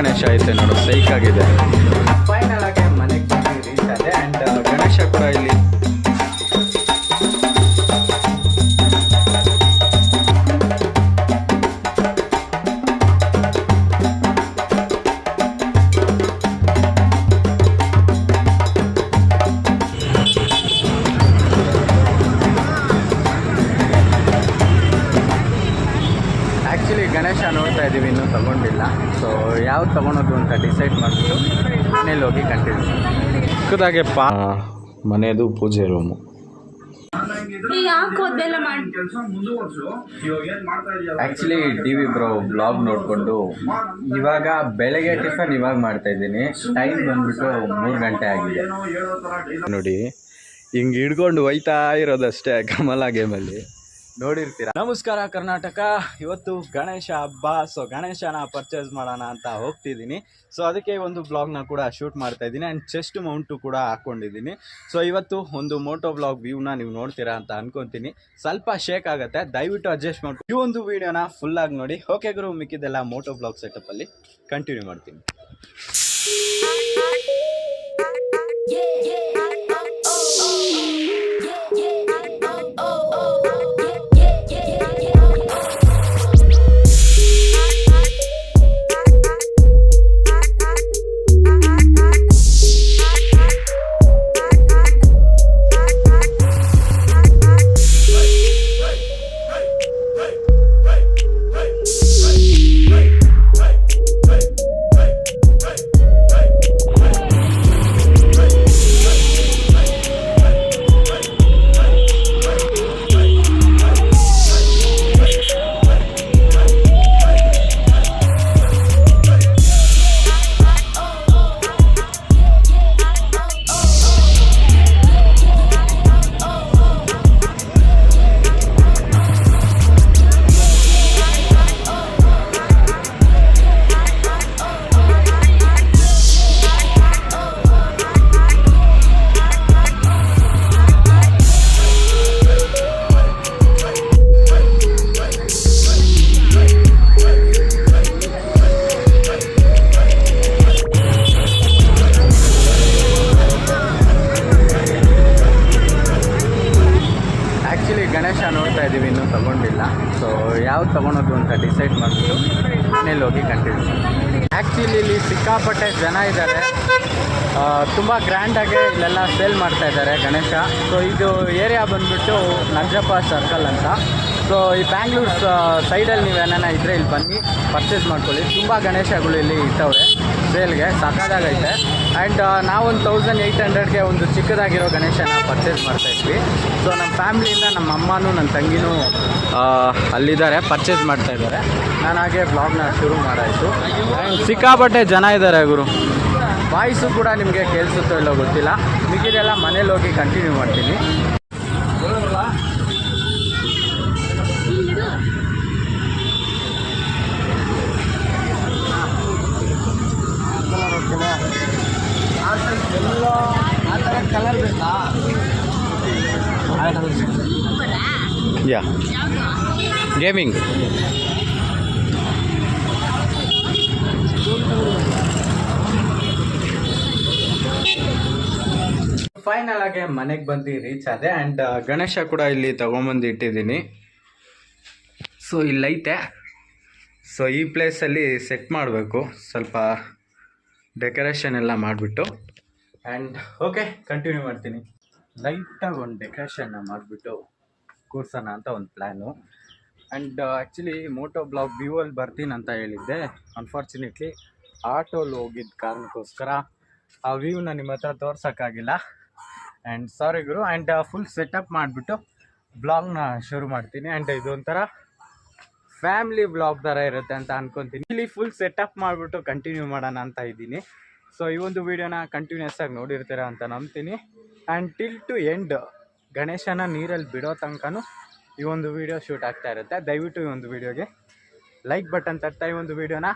ಗಣೇಶ ಐತೆ ನೋಡು ಸೈಕ್ ಚಿಕ್ಕದಾಗೆ ಪಾ ಮನೆಯದು ಪೂಜೆ room. Actually T V bro blog ನೋಡಿಕೊಂಡು ಇವಾಗ ಬೆಳಗ್ಗೆ ಟಿಫನ್ ಇವಾಗ ಮಾಡ್ತಾ ಇದ್ದೀನಿ. ಟೈಮ್ ಬಂದ್ಬಿಟ್ಟು ಮೂರು ಗಂಟೆ ಆಗಿದೆ. ನೋಡಿ ಹಿಂಗೆ ಹಿಡ್ಕೊಂಡು ಹೋಯ್ತಾ ಇರೋದಷ್ಟೇ ಕಮಲ ಗೇಮಲ್ಲಿ ನೋಡಿರ್ತೀರಾ? ನಮಸ್ಕಾರ ಕರ್ನಾಟಕ. ಇವತ್ತು ಗಣೇಶ ಹಬ್ಬ. ಸೊ ಗಣೇಶನ ಪರ್ಚೇಸ್ ಮಾಡೋಣ ಅಂತ ಹೋಗ್ತಿದ್ದೀನಿ. ಸೊ ಅದಕ್ಕೆ ಒಂದು ಬ್ಲಾಗ್ನ ಕೂಡ ಶೂಟ್ ಮಾಡ್ತಾ ಇದ್ದೀನಿ. ಆ್ಯಂಡ್ ಚೆಸ್ಟ್ ಮೌಂಟು ಕೂಡ ಹಾಕ್ಕೊಂಡಿದ್ದೀನಿ ಸೊ ಇವತ್ತು ಒಂದು ಮೋಟೋ ಬ್ಲಾಗ್ ವ್ಯೂನ ನೀವು ನೋಡ್ತೀರಾ ಅಂತ ಅನ್ಕೊಂತೀನಿ. ಸ್ವಲ್ಪ ಶೇಕ್ ಆಗುತ್ತೆ. ದಯವಿಟ್ಟು ಅಡ್ಜಸ್ಟ್ ಮಾಡಿ ಈ ಒಂದು ವಿಡಿಯೋನ ಫುಲ್ಲಾಗಿ ನೋಡಿ. ಓಕೆ ಗುರು ಮಿಕ್ಕಿದೆಲ್ಲ ಮೋಟೋ ಬ್ಲಾಗ್ ಸೆಟಪ್ಪಲ್ಲಿ ಕಂಟಿನ್ಯೂ ಮಾಡ್ತೀನಿ. ತುಂಬ ಗ್ರ್ಯಾಂಡಾಗಿ ಇಲ್ಲೆಲ್ಲ ಸೇಲ್ ಮಾಡ್ತಾ ಇದ್ದಾರೆ ಗಣೇಶ. ಸೊ ಇದು ಏರಿಯಾ ಬಂದುಬಿಟ್ಟು ನಂಜಪ್ಪ ಸರ್ಕಲ್ ಅಂತ. ಸೊ ಈ ಬ್ಯಾಂಗ್ಳೂರ್ ಸೈಡಲ್ಲಿ ನೀವು ಏನಾನ ಇದ್ದರೆ ಇಲ್ಲಿ ಬನ್ನಿ ಪರ್ಚೇಸ್ ಮಾಡ್ಕೊಳ್ಳಿ. ತುಂಬ ಗಣೇಶಗಳು ಇಲ್ಲಿ ಇಟ್ಟವ್ರೆ ಸೇಲ್ಗೆ ಸಕ್ಕದಾಗೈತೆ ಆ್ಯಂಡ್ ನಾವೊಂದು ತೌಸಂಡ್ ಏಯ್ಟ್ ಹಂಡ್ರೆಡ್ಗೆ ಒಂದು ಚಿಕ್ಕದಾಗಿರೋ ಗಣೇಶನ ಪರ್ಚೇಸ್ ಮಾಡ್ತಾ ಇದ್ವಿ. ಸೊ ನಮ್ಮ ಫ್ಯಾಮ್ಲಿಯಿಂದ ನಮ್ಮ ಅಮ್ಮನೂ ನನ್ನ ತಂಗಿನೂ ಅಲ್ಲಿದ್ದಾರೆ ಪರ್ಚೇಸ್ ಮಾಡ್ತಾ ಇದ್ದಾರೆ. ನಾನು ಹಾಗೆ ಬ್ಲಾಗ್ನ ಶುರು ಮಾಡಾಯಿತು. ಸಿಕ್ಕಾಪಟ್ಟೆ ಜನ ಇದ್ದಾರೆ ಗುರು. ವಾಯ್ಸು ಕೂಡ ನಿಮಗೆ ಕೇಳಿಸುತ್ತೋ ಇಲ್ಲೋ ಗೊತ್ತಿಲ್ಲ. ಮಿಕ್ಕಿದೆಲ್ಲ ಮನೇಲಿ ಹೋಗಿ ಕಂಟಿನ್ಯೂ ಮಾಡ್ತೀನಿ. ಕಲರ್ ಬೇಕಾ? ಯಾ ಗೇಮಿಂಗ್ ಫೈನಲ್ ಆಗಿ ಮನೆಗೆ ಬಂದು ರೀಚ್ ಆದೆ ಆ್ಯಂಡ್ ಗಣೇಶ ಕೂಡ ಇಲ್ಲಿ ತಗೊಂಬಂದು ಇಟ್ಟಿದ್ದೀನಿ. ಸೊ ಇಲ್ಲೈತೆ. ಸೊ ಈ ಪ್ಲೇಸಲ್ಲಿ ಸೆಟ್ ಮಾಡಬೇಕು. ಸ್ವಲ್ಪ ಡೆಕೋರೇಷನ್ ಎಲ್ಲ ಮಾಡಿಬಿಟ್ಟು. ಆ್ಯಂಡ್ ಓಕೆ ಕಂಟಿನ್ಯೂ ಮಾಡ್ತೀನಿ. ಲೈಟಾಗಿ ಒಂದು ಡೆಕೋರೇಷನ್ನ ಮಾಡಿಬಿಟ್ಟು ಕೂರ್ಸೋಣ ಅಂತ ಒಂದು plan and actually moto blog ವ್ಯೂವಲ್ಲಿ ಬರ್ತೀನಿ ಅಂತ ಹೇಳಿದ್ದೆ. ಅನ್ಫಾರ್ಚುನೇಟ್ಲಿ ಆಟೋಲ್ಲಿ ಹೋಗಿದ್ದ ಕಾರಣಕ್ಕೋಸ್ಕರ ಆ ವ್ಯೂನ ನಿಮ್ಮ ಹತ್ರ ತೋರ್ಸೋಕ್ಕಾಗಿಲ್ಲ. ಆ್ಯಂಡ್ ಸಾರಿ ಗುರು ಆ್ಯಂಡ್ ಫುಲ್ ಸೆಟಪ್ ಮಾಡಿಬಿಟ್ಟು ಬ್ಲಾಗ್ನ ಶುರು ಮಾಡ್ತೀನಿ. ಆ್ಯಂಡ್ ಇದೊಂಥರ ಫ್ಯಾಮ್ಲಿ ಬ್ಲಾಗ್ ಥರ ಇರುತ್ತೆ ಅಂತ ಅನ್ಕೊತೀನಿ. ಇಲ್ಲಿ ಫುಲ್ ಸೆಟಪ್ ಮಾಡಿಬಿಟ್ಟು ಕಂಟಿನ್ಯೂ ಮಾಡೋಣ ಅಂತ ಇದ್ದೀನಿ. ಸೊ ಈ ಒಂದು ವೀಡಿಯೋನ ಕಂಟಿನ್ಯೂಸ್ ಆಗಿ ನೋಡಿರ್ತೀರ ಅಂತ ನಂಬ್ತೀನಿ. ಆ್ಯಂಡ್ ಟಿಲ್ ಟು ಎಂಡ್ ಗಣೇಶನ ನೀರಲ್ಲಿ ಬಿಡೋ ತನಕನೂ ಈ ಒಂದು ವಿಡಿಯೋ ಶೂಟ್ ಆಗ್ತಾ ಇರುತ್ತೆ. ದಯವಿಟ್ಟು ಈ ಒಂದು ವಿಡಿಯೋಗೆ ಲೈಕ್ ಬಟನ್ ತರ್ತಾ ಈ ಒಂದು ವೀಡಿಯೋನ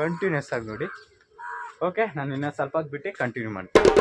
ಕಂಟಿನ್ಯೂಸ್ ಆಗಿ ನೋಡಿ. ಓಕೆ ನಾನು ಇನ್ನೂ ಸ್ವಲ್ಪ ಹೊತ್ತು ಬಿಟ್ಟು ಕಂಟಿನ್ಯೂ ಮಾಡ್ತೀನಿ.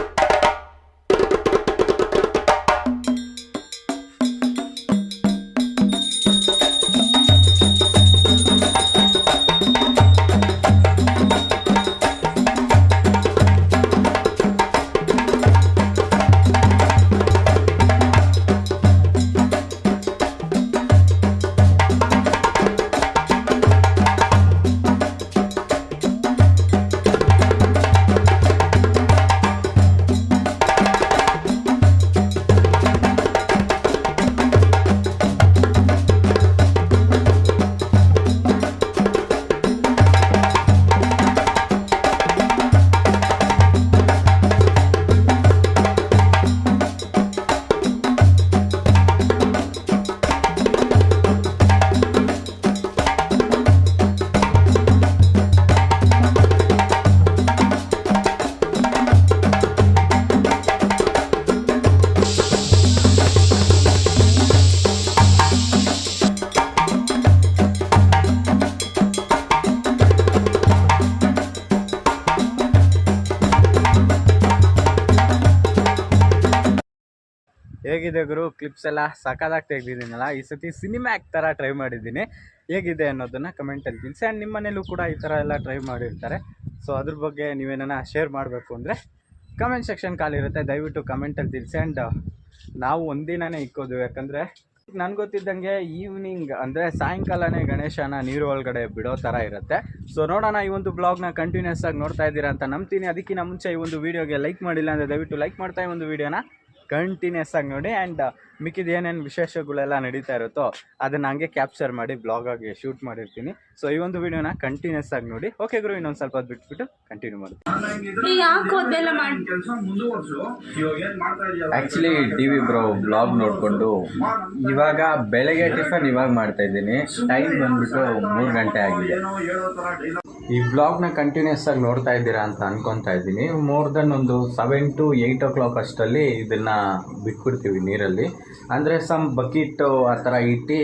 ಹೇಗಿದೆ ಗುರು? ಕ್ಲಿಪ್ಸ್ ಎಲ್ಲ ಸಖತ್ತಾಗಿ ತೆಗ್ದಿದ್ದೀನಲ್ಲ ಈ ಸತಿ ಸಿನಿಮ್ಯಾಕ್ ಥರ ಟ್ರೈ ಮಾಡಿದ್ದೀನಿ. ಹೇಗಿದೆ ಅನ್ನೋದನ್ನು ಕಮೆಂಟಲ್ಲಿ ತಿಳಿಸಿ. ಆ್ಯಂಡ್ ನಿಮ್ಮ ಮನೇಲೂ ಕೂಡ ಈ ಥರ ಎಲ್ಲ ಟ್ರೈ ಮಾಡಿರ್ತಾರೆ. ಸೊ ಅದ್ರ ಬಗ್ಗೆ ನೀವೇನ ಶೇರ್ ಮಾಡಬೇಕು ಅಂದರೆ ಕಮೆಂಟ್ ಸೆಕ್ಷನ್ ಕಾಲಿರುತ್ತೆ. ದಯವಿಟ್ಟು ಕಮೆಂಟಲ್ಲಿ ತಿಳಿಸಿ. ಆ್ಯಂಡ್ ನಾವು ಒಂದಿನನೇ ಇಕ್ಕೋದು. ಯಾಕಂದರೆ ನನ್ಗೆ ಗೊತ್ತಿದ್ದಂಗೆ ಈವ್ನಿಂಗ್ ಅಂದರೆ ಸಾಯಂಕಾಲನೇ ಗಣೇಶನ ನೀರು ಒಳಗಡೆ ಬಿಡೋ ಥರ ಇರುತ್ತೆ. ಸೊ ನೋಡೋಣ ಈ ಒಂದು ಬ್ಲಾಗ್ನ ಕಂಟಿನ್ಯೂಸ್ ಆಗಿ ನೋಡ್ತಾ ಇದ್ದೀರಾ ಅಂತ ನಂಬ್ತೀನಿ. ಅದಕ್ಕಿಂತ ಮುಂಚೆ ಈ ಒಂದು ವೀಡಿಯೋಗೆ ಲೈಕ್ ಮಾಡಿಲ್ಲ ಅಂದರೆ ದಯವಿಟ್ಟು ಲೈಕ್ ಮಾಡ್ತಾ ಈ ಒಂದು ವೀಡಿಯೋನ ಕಂಟಿನ್ಯೂಸ್ ಆಗಿ ನೋಡಿ ಆ್ಯಂಡ್ ಮಿಕ್ಕಿದ ಏನೇನು ವಿಶೇಷಗಳೆಲ್ಲ ನಡೀತಾ ಇರುತ್ತೋ ಅದನ್ನು ಹಂಗೆ ಕ್ಯಾಪ್ಚರ್ ಮಾಡಿ ಬ್ಲಾಗಾಗಿ ಆಗಿ ಶೂಟ್ ಮಾಡಿರ್ತೀನಿ. ಸೊ ಈ ಒಂದು ವಿಡಿಯೋನ ಕಂಟಿನ್ಯೂಸ್ ಆಗಿ ನೋಡಿ. ಓಕೆ ಗುರು ಇನ್ನೊಂದು ಸ್ವಲ್ಪ ಅದು ಬಿಟ್ಬಿಟ್ಟು ಕಂಟಿನ್ಯೂ ಮಾಡಿ ಈಗ ಯಾಕೆ ಅದೆಲ್ಲ ಮಾಡಿ ಕೆಲಸ ಮುಂದುವರ್ಸು ಇವಾಗ ಏನ್ ಮಾಡ್ತಾ ಇದೆಯಲ್ಲ actually T V bro blog ನೋಡಿಕೊಂಡು ಇವಾಗ ಬೆಳಗ್ಗೆ ಟಿಫನ್ ಇವಾಗ ಮಾಡ್ತಾ ಇದ್ದೀನಿ. ಟೈಮ್ ಬಂದ್ಬಿಟ್ಟು ಮೂರು ಗಂಟೆ ಆಗಿದೆ. ಈ ಬ್ಲಾಗ್ನ ಕಂಟಿನ್ಯೂಸ್ ಆಗಿ ನೋಡ್ತಾ ಇದ್ದೀರಾ ಅಂತ ಅನ್ಕೊತಾ ಇದ್ದೀನಿ. ಮೋರ್ ದನ್ ಒಂದು seven to eight o'clock ಅಷ್ಟರಲ್ಲಿ ಇದನ್ನ ಬಿಟ್ಬಿಡ್ತೀವಿ ನೀರಲ್ಲಿ. ಅಂದರೆ ಸಮ್ ಬಕೀಟು ಆ ಥರ ಇಟ್ಟು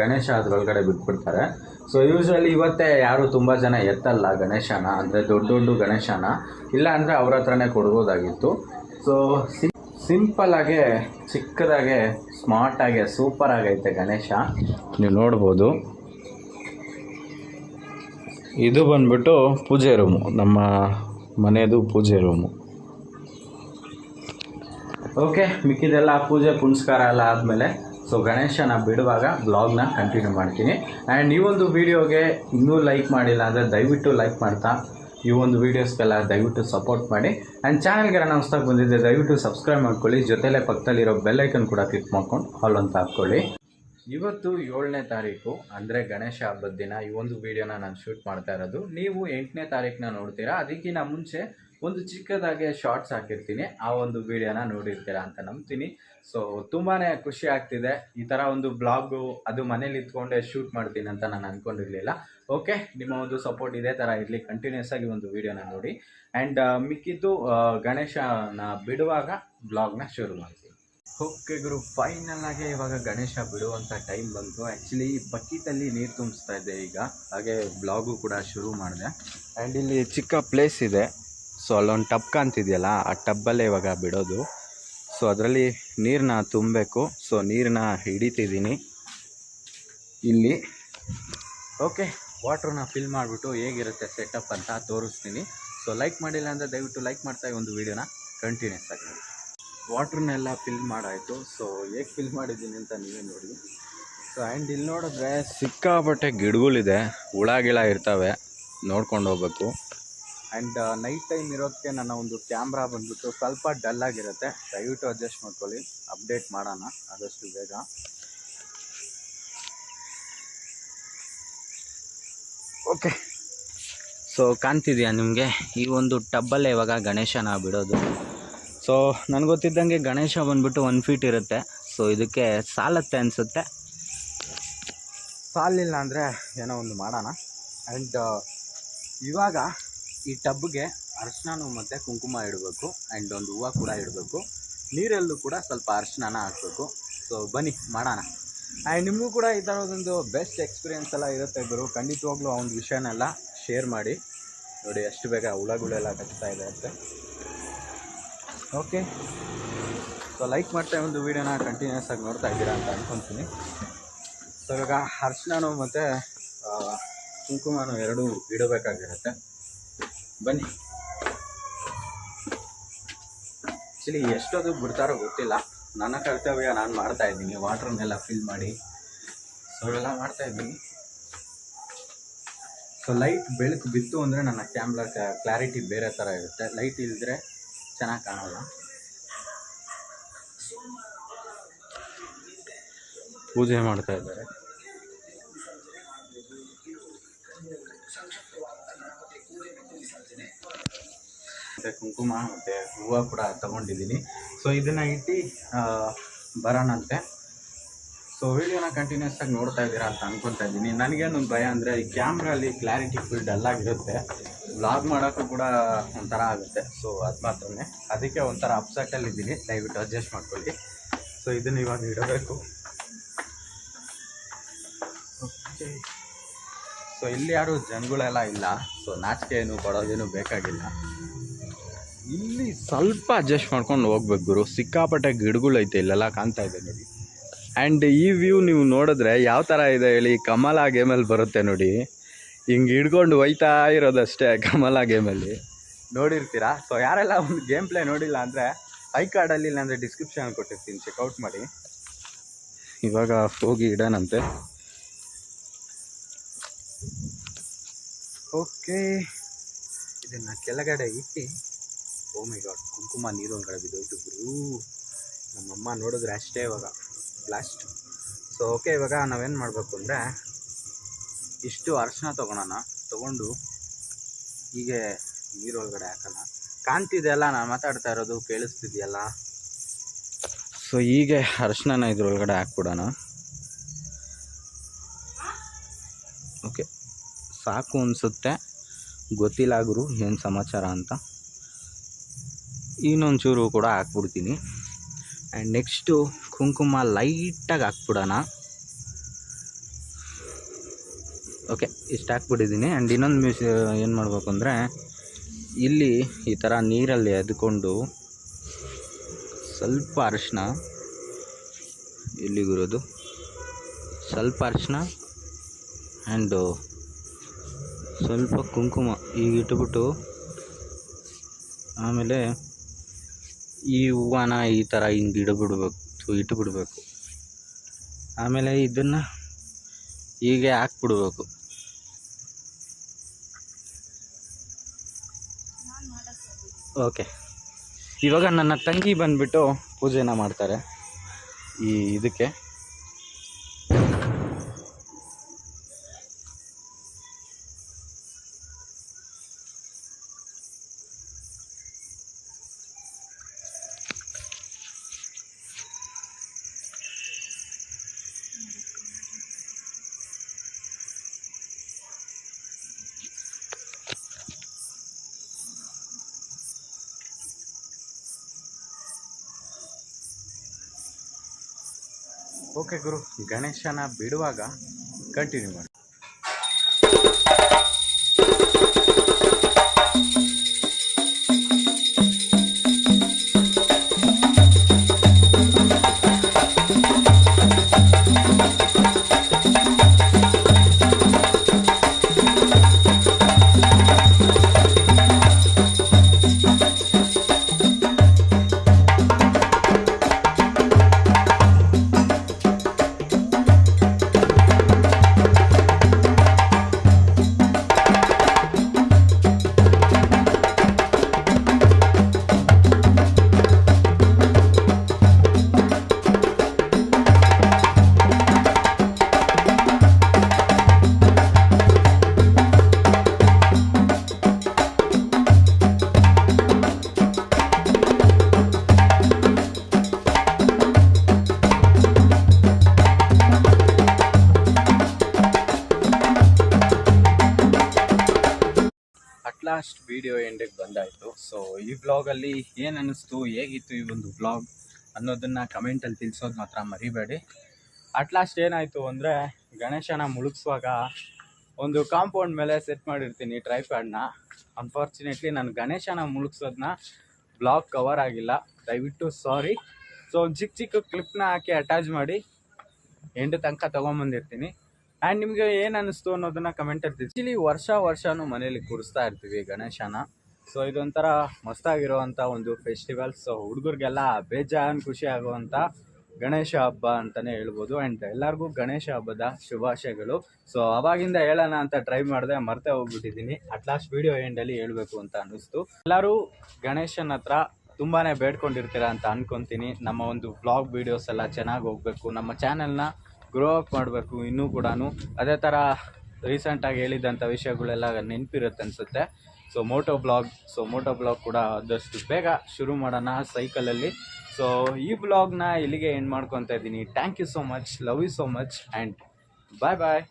ಗಣೇಶ ಅದರೊಳಗಡೆ ಬಿಟ್ಬಿಡ್ತಾರೆ. ಸೊ ಯೂಶ್ವಲಿ ಇವತ್ತೇ ಯಾರು ತುಂಬ ಜನ ಎತ್ತಲ್ಲ ಗಣೇಶನ, ಅಂದರೆ ದೊಡ್ಡ ದೊಡ್ಡ ಗಣೇಶನ. ಇಲ್ಲ ಅಂದರೆ ಅವ್ರ ಹತ್ರನೇ ಕೊಡ್ಬೋದಾಗಿತ್ತು. ಸೊ ಸಿಂಪಲ್ ಆಗಿ, ಚಿಕ್ಕದಾಗೆ ಸ್ಮಾರ್ಟಾಗೆ ಸೂಪರ್ ಆಗೈತೆ ಗಣೇಶ. ನೀವು ನೋಡ್ಬೋದು. ಇದು ಬಂದ್ಬಿಟ್ಟು ಪೂಜೆ ರೂಮು ನಮ್ಮ ಮನೆಯದು ಪೂಜೆ ರೂಮು ಓಕೆ ಮಿಕ್ಕಿದೆಲ್ಲ ಪೂಜೆ, ಪುನಸ್ಕಾರ ಎಲ್ಲ ಆದಮೇಲೆ ಸೊ ಗಣೇಶನ ಬಿಡುವಾಗ ಬ್ಲಾಗ್ನ ಕಂಟಿನ್ಯೂ ಮಾಡ್ತೀನಿ. ಆ್ಯಂಡ್ ಈ ಒಂದು ವೀಡಿಯೋಗೆ ಇನ್ನೂ ಲೈಕ್ ಮಾಡಿಲ್ಲ ಅಂದರೆ ದಯವಿಟ್ಟು ಲೈಕ್ ಮಾಡ್ತಾ. ಈ ಒಂದು ವೀಡಿಯೋಸ್ಗೆಲ್ಲ ದಯವಿಟ್ಟು ಸಪೋರ್ಟ್ ಮಾಡಿ. ಆ್ಯಂಡ್ ಚಾನಲ್ಗೆ ನಾನು ಹೊಸ್ದಾಗಿ ಬಂದಿದ್ದೆ ದಯವಿಟ್ಟು ಸಬ್ಸ್ಕ್ರೈಬ್ ಮಾಡ್ಕೊಳ್ಳಿ. ಜೊತೆಲೇ ಪಕ್ಕದಲ್ಲಿರೋ ಬೆಲ್ಲೈಕನ್ ಕೂಡ ಕ್ಲಿಕ್ ಮಾಡ್ಕೊಂಡು ಹಾಲ್ ಅಂತ ಹಾಕ್ಕೊಳ್ಳಿ. ಇವತ್ತು ಏಳನೇ ತಾರೀಕು, ಅಂದರೆ ಗಣೇಶ ಹಬ್ಬದ ದಿನ. ಈ ಒಂದು ವಿಡಿಯೋನ ನಾನು ಶೂಟ್ ಮಾಡ್ತಾ ಇರೋದು. ನೀವು ಎಂಟನೇ ತಾರೀಕನ್ನ ನೋಡ್ತೀರಾ? ಅದಕ್ಕಿಂತ ಮುಂಚೆ ಒಂದು ಚಿಕ್ಕದಾಗಿ ಶಾರ್ಟ್ಸ್ ಹಾಕಿರ್ತೀನಿ. ಆ ಒಂದು ವಿಡಿಯೋನ ನೋಡಿರ್ತೀರಾ ಅಂತ ನಂಬ್ತೀನಿ. ಸೊ ತುಂಬಾ ಖುಷಿ ಆಗ್ತಿದೆ. ಈ ಥರ ಒಂದು ಬ್ಲಾಗು ಅದು ಮನೇಲಿ ಇತ್ಕೊಂಡೆ ಶೂಟ್ ಮಾಡ್ತೀನಿ ಅಂತ ನಾನು ಅಂದ್ಕೊಂಡಿರಲಿಲ್ಲ ಓಕೆ ನಿಮ್ಮ ಒಂದು ಸಪೋರ್ಟ್ ಇದೇ ಥರ ಇರಲಿ. ಕಂಟಿನ್ಯೂಸ್ ಆಗಿ ಒಂದು ವಿಡಿಯೋನ ನೋಡಿ. ಆ್ಯಂಡ್ ಮಿಕ್ಕಿದ್ದು ಗಣೇಶನ ಬಿಡುವಾಗ ಬ್ಲಾಗ್ನ ಶುರು ಮಾಡ್ತೀನಿ. ಓಕೆ ಗುರು ಫೈನಲ್ ಆಗಿ ಇವಾಗ ಗಣೇಶ ಬಿಡುವಂಥ ಟೈಮ್ ಬಂತು. ಆ್ಯಕ್ಚುಲಿ ಬಕೀಟಲ್ಲಿ ನೀರು ತುಂಬಿಸ್ತಾ ಇದ್ದೆ ಈಗ. ಹಾಗೆ ಬ್ಲಾಗು ಕೂಡ ಶುರು ಮಾಡಿದೆ. ಆ್ಯಂಡ್ ಇಲ್ಲಿ ಚಿಕ್ಕ ಪ್ಲೇಸ್ ಇದೆ. ಸೊ ಅಲ್ಲೊಂದು ಟಬ್ ಕಾಣ್ತಿದೆಯಲ್ಲ ಆ ಟಬ್ಬಲ್ಲೇ ಇವಾಗ ಬಿಡೋದು. ಸೊ ಅದರಲ್ಲಿ ನೀರನ್ನ ತುಂಬಬೇಕು. ಸೊ ನೀರನ್ನ ಹಿಡಿತಿದ್ದೀನಿ. ಇಲ್ಲಿ. ಓಕೆ ವಾಟ್ರನ್ನ ಫಿಲ್ ಮಾಡಿಬಿಟ್ಟು ಹೇಗಿರುತ್ತೆ ಸೆಟಪ್ ಅಂತ ತೋರಿಸ್ತೀನಿ. ಸೊ ಲೈಕ್ ಮಾಡಿಲ್ಲ ಅಂದರೆ ದಯವಿಟ್ಟು ಲೈಕ್ ಮಾಡ್ತಾ ಒಂದು ವೀಡಿಯೋನ ಕಂಟಿನ್ಯೂಸ್ ಆಗಿ ವಾಟ್ರನ್ನೆಲ್ಲ ಫಿಲ್ ಮಾಡಾಯಿತು. ಸೊ ಹೇಗೆ ಫಿಲ್ ಮಾಡಿದ್ದೀನಿ ಅಂತ ನೀವೇ ನೋಡಿ. ಸೊ ಆ್ಯಂಡ್ ಇಲ್ಲಿ ನೋಡಿದ್ರೆ ಸಿಕ್ಕಾಪಟ್ಟೆ ಗಿಡಗಳಿದೆ. ಹುಳ, ಗಿಳ ಇರ್ತವೆ. ನೋಡ್ಕೊಂಡು ಹೋಗ್ಬೇಕು. ಆ್ಯಂಡ್ ನೈಟ್ ಟೈಮ್ ಇರೋದಕ್ಕೆ ನನ್ನ ಒಂದು ಕ್ಯಾಮ್ರಾ ಬಂದ್ಬಿಟ್ಟು ಸ್ವಲ್ಪ ಡಲ್ ಆಗಿರುತ್ತೆ. ದಯವಿಟ್ಟು ಅಡ್ಜಸ್ಟ್ ಮಾಡ್ಕೊಳ್ಳಿ. ಅಪ್ಡೇಟ್ ಮಾಡೋಣ ಆದಷ್ಟು ಬೇಗ. ಓಕೆ ಸೊ ಕಾಣ್ತಿದೆಯಾ ನಿಮಗೆ? ಈ ಒಂದು ಟಬ್ಬಲ್ಲೇ ಇವಾಗ ಗಣೇಶನ ಬಿಡೋದು. ಸೊ ನನಗೆ ಗೊತ್ತಿದ್ದಂಗೆ ಗಣೇಶ ಬಂದ್ಬಿಟ್ಟು ಒನ್ ಫೀಟ್ ಇರುತ್ತೆ. ಸೊ ಇದಕ್ಕೆ ಸಾಲತ್ತೆ ಅನಿಸುತ್ತೆ. ಸಾಲಿಲ್ಲ ಅಂದರೆ ಏನೋ ಒಂದು ಮಾಡೋಣ. ಆ್ಯಂಡ್ ಇವಾಗ ಈ ಟಬ್ಗೆ ಅರ್ಶಿನ ಮತ್ತು ಕುಂಕುಮ ಇಡಬೇಕು. ಆ್ಯಂಡ್ ಒಂದು ಹೂವು ಕೂಡ ಇಡಬೇಕು. ನೀರಲ್ಲೂ ಕೂಡ ಸ್ವಲ್ಪ ಅರ್ಶಿನ ಹಾಕಬೇಕು. ಸೊ ಬನ್ನಿ, ಮಾಡೋಣ. ಆ್ಯಂಡ್ ನಿಮಗೂ ಕೂಡ ಈ ಥರದೊಂದು ಬೆಸ್ಟ್ ಎಕ್ಸ್ಪೀರಿಯೆನ್ಸ್ ಎಲ್ಲ ಇರುತ್ತೆ ಗುರು. ಖಂಡಿತವಾಗ್ಲೂ ಆ ಒಂದು ವಿಷಯನೆಲ್ಲ ಶೇರ್ ಮಾಡಿ. ನೋಡಿ ಎಷ್ಟು ಬೇಗ ಹುಳಗಳೆಲ್ಲ ಕಚ್ತಾ ಇದೆ ಅಂತ ಓಕೆ ಸೊ ಲೈಕ್ ಮಾಡ್ತಾ ಒಂದು ವೀಡಿಯೋನ ಕಂಟಿನ್ಯೂಸ್ ಆಗಿ ನೋಡ್ತಾ ಇದ್ದೀರಾ ಅಂತ ಅನ್ಕೊತೀನಿ. ಸೊ ಇವಾಗ ಅರ್ಶಿನೂ ಮತ್ತು ಕುಂಕುಮನೂ ಎರಡೂ ಇಡಬೇಕಾಗಿರುತ್ತೆ ಬನ್ನಿ. ಆ್ಯಕ್ಚುಲಿ ಎಷ್ಟೊದು ಬಿಡ್ತಾರೋ ಗೊತ್ತಿಲ್ಲ. ನನ್ನ ಕರ್ತವ್ಯ ನಾನು ಮಾಡ್ತಾ ಇದ್ದೀನಿ. ವಾಟ್ರನ್ನೆಲ್ಲ ಫಿಲ್ ಮಾಡಿ. ಸೊ ಇವೆಲ್ಲ ಮಾಡ್ತಾ ಇದ್ದೀನಿ. ಸೊ ಲೈಟ್ ಬೆಳಕು ಬಿತ್ತು ಅಂದರೆ ನನ್ನ ಕ್ಯಾಮ್ರಾ ಕ್ಲಾರಿಟಿ ಬೇರೆ ಥರ ಇರುತ್ತೆ. ಲೈಟ್ ಇಲ್ಲದ್ರೆ ಚೆನ್ನಾಗಿ ಕಾಣಲ್ಲ. ಪೂಜೆ ಮಾಡ್ತಾ ಇದ್ದಾರೆ. ಮತ್ತು ಕುಂಕುಮ ಮತ್ತು ಹೂವು ಕೂಡ ತಗೊಂಡಿದ್ದೀನಿ. ಸೊ ಇದನ್ನು ಇಟ್ಟು ಬರೋಣಂತೆ. ಸೊ ವಿಡಿಯೋನ ಕಂಟಿನ್ಯೂಸ್ ಆಗಿ ನೋಡ್ತಾ ಇದ್ದೀರಾ ಅಂತ ಅನ್ಕೊತಾ ಇದ್ದೀನಿ. ನನಗೇನೊಂದು ಭಯ ಅಂದರೆ ಈ ಕ್ಯಾಮ್ರಲ್ಲಿ ಕ್ಲಾರಿಟಿ ಫುಲ್ ಡಲ್ ಆಗಿರುತ್ತೆ. ವ್ಲಾಗ್ ಮಾಡೋಕ್ಕೂ ಕೂಡ ಒಂಥರ ಆಗುತ್ತೆ. ಸೊ ಅದು ಮಾತ್ರನೇ. ಅದಕ್ಕೆ ಒಂಥರ ಅಪ್ಸೆಟಲ್ಲಿ ಇದ್ದೀನಿ. ದಯವಿಟ್ಟು ಅಡ್ಜಸ್ಟ್ ಮಾಡ್ಕೊಳ್ಳಿ. ಸೊ ಇದನ್ನು ಇವಾಗ ಇಡಬೇಕು. ಓಕೆ ಸೊ ಇಲ್ಲಿ ಯಾರು ಜನಗಳೆಲ್ಲ ಇಲ್ಲ. ಸೊ ನಾಚಿಕೆ ಏನು ಬಡೋದೇನು ಬೇಕಾಗಿಲ್ಲ. ಇಲ್ಲಿ ಸ್ವಲ್ಪ ಅಡ್ಜಸ್ಟ್ ಮಾಡ್ಕೊಂಡು ಹೋಗ್ಬೇಕು ಗುರು. ಸಿಕ್ಕಾಪಟ್ಟೆ ಗಿಡಗಳೈತೆ, ಇಲ್ಲೆಲ್ಲ ಕಾಣ್ತಾ ಇದೆ ನೋಡಿ. ಆ್ಯಂಡ್ ಈ ವ್ಯೂ ನೀವು ನೋಡಿದ್ರೆ ಯಾವ ಥರ ಇದೆ ಹೇಳಿ, ಕಮಲ ಗೇಮಲ್ಲಿ ಬರುತ್ತೆ ನೋಡಿ. ಹಿಂಗೆ ಹಿಡ್ಕೊಂಡು ಹೋಯ್ತಾ ಇರೋದಷ್ಟೇ ಕಮಲ ಗೇಮಲ್ಲಿ ನೋಡಿರ್ತೀರಾ? ಸೊ ಯಾರೆಲ್ಲ ಒಂದು ಗೇಮ್ ಪ್ಲೇ ನೋಡಿಲ್ಲ ಅಂದರೆ ಐ ಕಾರ್ಡಲ್ಲಿ ಇಲ್ಲಾಂದರೆ ಡಿಸ್ಕ್ರಿಪ್ಷನ್ ಕೊಟ್ಟಿರ್ತೀನಿ ಚೆಕ್ಔಟ್ ಮಾಡಿ. ಇವಾಗ ಹೋಗಿ ಇಡೋಣಂತೆ ಓಕೆ ಇದನ್ನು ಕೆಳಗಡೆ ಇಟ್ಟು ಮೈ ಗಾಡ್ ಕುಂಕುಮ ನೀರೊಳಗಡೆ ಬಿದ್ದೋಯ್ತು ಗುರು. ನಮ್ಮಮ್ಮ ನೋಡಿದ್ರೆ ಅಷ್ಟೇ ಇವಾಗ ಲಾಸ್ಟ್ ಸೊ ಓಕೆ ಇವಾಗ ನಾವೇನು ಮಾಡಬೇಕು ಅಂದರೆ ಇಷ್ಟು ಅರಿಶಿನ ತೊಗೊಳೋಣ. ತೊಗೊಂಡು ಹೀಗೆ ನೀರೊಳಗಡೆ ಹಾಕೋಣ. ಕಾಣ್ತಿದೆಯಲ್ಲ ನಾನು ಮಾತಾಡ್ತಾ ಇರೋದು, ಕೇಳಿಸ್ತಿದೆಯಲ್ಲ? ಸೊ ಹೀಗೆ ಅರಿಶಿನ ಇದ್ರೊಳಗಡೆ ಹಾಕ್ಬಿಡೋಣ. ಓಕೆ ಸಾಕು ಅನಿಸುತ್ತೆ. ಗೊತ್ತಿಲ್ಲ ಗುರು, ಏನು ಸಮಾಚಾರ ಅಂತ. ಇನ್ನೊಂಚೂರು ಕೂಡ ಹಾಕ್ಬಿಡ್ತೀನಿ. ಆ್ಯಂಡ್ ನೆಕ್ಸ್ಟು ಕುಂಕುಮ ಲೈಟಾಗಿ ಹಾಕ್ಬಿಡೋಣ. ಓಕೆ, ಇಷ್ಟು ಹಾಕ್ಬಿಟ್ಟಿದ್ದೀನಿ ಆ್ಯಂಡ್ ಇನ್ನೊಂದು ಮ್ಯೂಸ್, ಏನು ಮಾಡಬೇಕು ಅಂದರೆ, ಇಲ್ಲಿ ಈ ಥರ ನೀರಲ್ಲಿ ಅದ್ಕೊಂಡು ಸ್ವಲ್ಪ ಅರಿಶಿನ ಇಲ್ಲಿಗಿರೋದು ಸ್ವಲ್ಪ ಅರಿಶಿನ ಆ್ಯಂಡು ಸ್ವಲ್ಪ ಕುಂಕುಮ ಈಗ ಇಟ್ಬಿಟ್ಟು ಆಮೇಲೆ ಈ ಹೂವನ ಈ ಥರ ಹಿಂಗೆ ಇಡಬಿಡ್ಬೇಕು, ಇಟ್ಬಿಡ್ಬೇಕು. ಆಮೇಲೆ ಇದನ್ನು ಹೀಗೆ ಹಾಕ್ಬಿಡ್ಬೇಕು. ಓಕೆ. ಇವಾಗ ನನ್ನ ತಂಗಿ ಬಂದುಬಿಟ್ಟು ಪೂಜೆನ ಮಾಡ್ತಾರೆ ಈ ಇದಕ್ಕೆ. ಓಕೆ ಗುರು ಗಣೇಶನ ಬಿಡುವಾಗ ಕಂಟಿನ್ಯೂ ಮಾಡಿ. ಈ ವ್ಲಾಗಲ್ಲಿ ಏನು ಅನ್ನಿಸ್ತು, ಹೇಗಿತ್ತು ಈ ಒಂದು ವ್ಲಾಗ್ ಅನ್ನೋದನ್ನು ಕಮೆಂಟಲ್ಲಿ ತಿಳಿಸೋದು ಮಾತ್ರ ಮರಿಬೇಡಿ. ಅಟ್ ಲಾಸ್ಟ್ ಏನಾಯಿತು ಅಂದರೆ, ಗಣೇಶನ ಮುಳುಗಿಸುವಾಗ ಒಂದು ಕಾಂಪೌಂಡ್ ಮೇಲೆ ಸೆಟ್ ಮಾಡಿರ್ತೀನಿ ಟ್ರೈಪ್ಯಾಡ್ನ ಅನ್ಫಾರ್ಚುನೇಟ್ಲಿ ನಾನು ಗಣೇಶನ ಮುಳುಗ್ಸೋದನ್ನ ಬ್ಲಾಗ್ ಕವರ್ ಆಗಿಲ್ಲ. ದಯವಿಟ್ಟು ಸಾರಿ ಸೊ ಒಂದು ಚಿಕ್ಕ ಚಿಕ್ಕ ಕ್ಲಿಪ್ನ ಹಾಕಿ ಅಟ್ಯಾಚ್ ಮಾಡಿ ಎಂಟು ತನಕ ತೊಗೊಂಬಂದಿರ್ತೀನಿ. ಆ್ಯಂಡ್ ನಿಮಗೆ ಏನು ಅನ್ನಿಸ್ತು ಅನ್ನೋದನ್ನು ಕಮೆಂಟ್ ಇರ್ತೀವಿ ಇಲ್ಲಿ ವರ್ಷ ವರ್ಷವೂ ಮನೇಲಿ ಕೂರಿಸ್ತಾ ಇರ್ತೀವಿ ಗಣೇಶನ. ಸೊ ಇದೊಂಥರ ಮಸ್ತಾಗಿರುವಂಥ ಒಂದು ಫೆಸ್ಟಿವಲ್ ಸೊ ಹುಡುಗರಿಗೆಲ್ಲ ಬೇಜಾನ್ ಖುಷಿ ಆಗುವಂಥ ಗಣೇಶ ಹಬ್ಬ ಅಂತಲೇ ಹೇಳ್ಬೋದು. ಆ್ಯಂಡ್ ಎಲ್ಲರಿಗೂ ಗಣೇಶ ಹಬ್ಬದ ಶುಭಾಶಯಗಳು. ಸೊ ಅವಾಗಿಂದ ಹೇಳೋಣ ಅಂತ ಟ್ರೈ ಮಾಡಿದೆ ಮರ್ತೇ ಹೋಗ್ಬಿಟ್ಟಿದ್ದೀನಿ. ಅಟ್ ಲಾಸ್ಟ್ ವಿಡಿಯೋ ಎಂಡಲ್ಲಿ ಹೇಳಬೇಕು ಅಂತ ಅನ್ನಿಸ್ತು. ಎಲ್ಲರೂ ಗಣೇಶನ ಹತ್ರ ತುಂಬಾ ಬೇಡ್ಕೊಂಡಿರ್ತೀರ ಅಂತ ಅನ್ಕೊಂತೀನಿ. ನಮ್ಮ ಒಂದು ಬ್ಲಾಗ್ ವೀಡಿಯೋಸ್ ಎಲ್ಲ ಚೆನ್ನಾಗಿ ಹೋಗಬೇಕು. ನಮ್ಮ ಚಾನೆಲ್ನ ಗ್ರೋ ಅಪ್ ಮಾಡಬೇಕು ಇನ್ನೂ ಕೂಡ ಅದೇ ಥರ ರೀಸೆಂಟಾಗಿ ಹೇಳಿದಂಥ ವಿಷಯಗಳೆಲ್ಲ ನೆನಪಿರುತ್ತೆ ಅನಿಸುತ್ತೆ. So moto blog so moto blog ಕೂಡ ಆದಷ್ಟು ಬೇಗ ಶುರು ಮಾಡೋಣ ಸೈಕಲಲ್ಲಿ ಸೊ ಈ ಬ್ಲಾಗ್ನ ಇಲ್ಲಿಗೆ ಎಂಡ್ ಮಾಡ್ಕೊತಾ ಇದ್ದೀನಿ. Thank you so much love you so much and bye bye